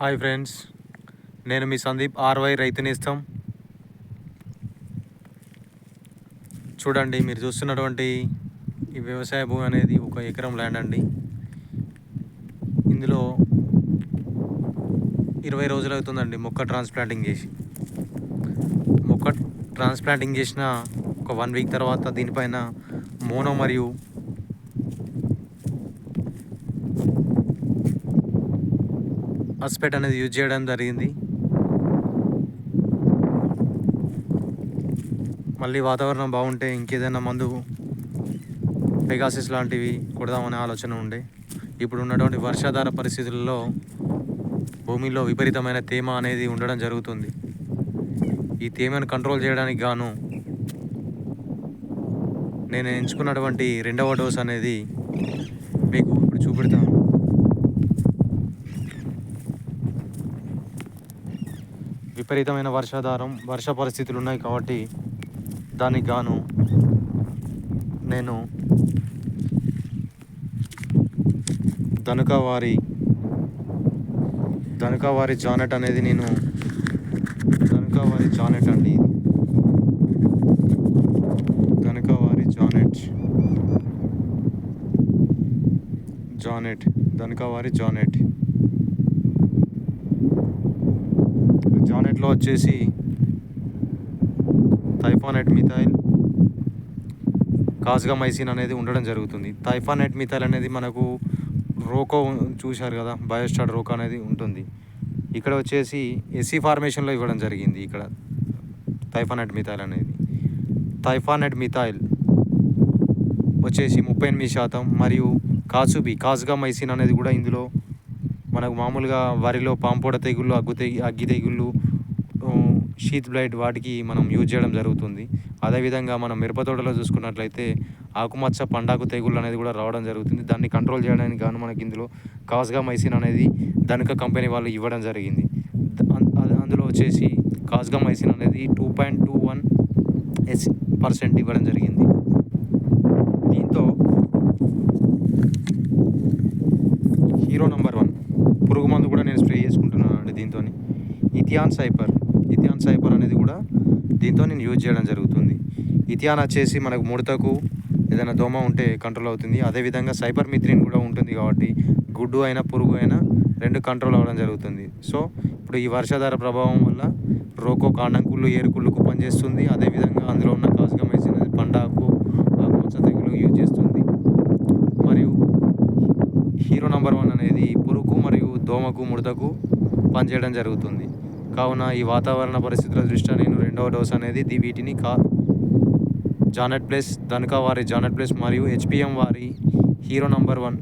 Hi friends నేను మీ Sandeep RY రైతునిస్తాం చూడండి మీరు చూస్తున్నటువంటి ఈ వ్యవసాయ భూమి అనేది ఒక ఎకరం ల్యాండ్ అండి. ఇందులో ఇరవై రోజులు అవుతుందండి మొక్క ట్రాన్స్ప్లాంటింగ్ చేసి. మొక్క ట్రాన్స్ప్లాంటింగ్ చేసిన ఒక వన్ వీక్ తర్వాత దీనిపైన మోనో మరియు అస్పెట్ అనేది యూజ్ చేయడం జరిగింది. మళ్ళీ వాతావరణం బాగుంటే ఇంకేదైనా మందు పెగాసిస్ లాంటివి కొడదామనే ఆలోచన ఉండే. ఇప్పుడు ఉన్నటువంటి వర్షాధార పరిస్థితుల్లో భూమిలో విపరీతమైన తేమ అనేది ఉండడం జరుగుతుంది. ఈ తేమను కంట్రోల్ చేయడానికి గాను నేను ఎంచుకున్నటువంటి రెండవ డోస్ అనేది మీకు ఇప్పుడు చూపెడతాను. విపరీతమైన వర్షాధారం వర్ష పరిస్థితులు ఉన్నాయి కాబట్టి దానికి గాను నేను ధనుకావారి ధనుకావారి జానెట్ అనేది నేను ధనుకావారి జానెట్ అండి ఇది. ధనుకావారి జానెట్. జానెట్. ధనుకావారి జానెట్. జానెట్లో వచ్చేసి థైఫానెట్ మిథైల్ కాస్గామైసిన్ అనేది ఉండడం జరుగుతుంది. థైఫానైట్ మిథైల్ అనేది మనకు రోకో చూశారు కదా బయోస్టార్ రోకో అనేది ఉంటుంది. ఇక్కడ వచ్చేసి ఎస్సీ ఫార్మేషన్లో ఇవ్వడం జరిగింది ఇక్కడ థైఫానైట్ మిథైల్ అనేది. థైఫానైట్ మిథైల్ వచ్చేసి ముప్పై ఎనిమిది శాతం మరియు కాసుబి కాస్గామైసిన్ అనేది కూడా ఇందులో మనకు మామూలుగా వరిలో పాంపొడ తెగుళ్ళు అగ్గు తెగి అగ్గి తెగుళ్ళు షీత్ బ్లైట్ వాటికి మనం యూజ్ చేయడం జరుగుతుంది. అదేవిధంగా మనం మిరప తోటలో చూసుకున్నట్లయితే ఆకుమచ్చ పండాకు తెగుళ్ళు అనేది కూడా రావడం జరుగుతుంది. దాన్ని కంట్రోల్ చేయడానికి గాను మనకి ఇందులో కాస్గా మైసిన్ అనేది ధనుక కంపెనీ వాళ్ళు ఇవ్వడం జరిగింది. అందులో వచ్చేసి కాస్గా మైసిన్ అనేది two point two one S percent ఇవ్వడం జరిగింది దీంతో హీరో నంబర్ వన్ పురుగు మందు కూడా నేను స్ప్రే చేసుకుంటున్నాను అండి దీంతో ఇథియాన్ సైపర్. ఇథియాన్ సైపర్ అనేది కూడా దీంతో నేను యూజ్ చేయడం జరుగుతుంది. ఇథియాన్ వచ్చేసి మనకు ముడతకు ఏదైనా దోమ ఉంటే కంట్రోల్ అవుతుంది. అదేవిధంగా సైపర్ మిత్రిన్ కూడా ఉంటుంది కాబట్టి గుడ్డు అయినా పురుగు అయినా రెండు కంట్రోల్ అవ్వడం జరుగుతుంది. సో ఇప్పుడు ఈ వర్షాధార ప్రభావం వల్ల రోకో కాండంకుళ్ళు ఏరుకుళ్ళకు పనిచేస్తుంది. అదేవిధంగా అందులో ఉన్న కాస్గమైసిన్ పండాకు ఆకుమచ్చ తెగులు యూజ్ చేస్తుంది. మరియు హీరో నంబర్ వన్ అనేది పురుగు మరియు దోమకు ముడతకు పనిచేయడం జరుగుతుంది. కావున ఈ వాతావరణ పరిస్థితుల దృష్ట్యా నేను రెండవ డోస్ అనేది ది- వీటిని కా జానెట్ ప్లస్ ధనుకా వారి జానెట్ ప్లస్ మరియు హెచ్పిఎం వారి హీరో నంబర్ వన్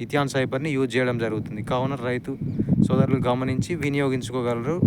ఇథియాన్ సైపర్ని యూజ్ చేయడం జరుగుతుంది. కావున రైతు సోదరులు గమనించి వినియోగించుకోగలరు.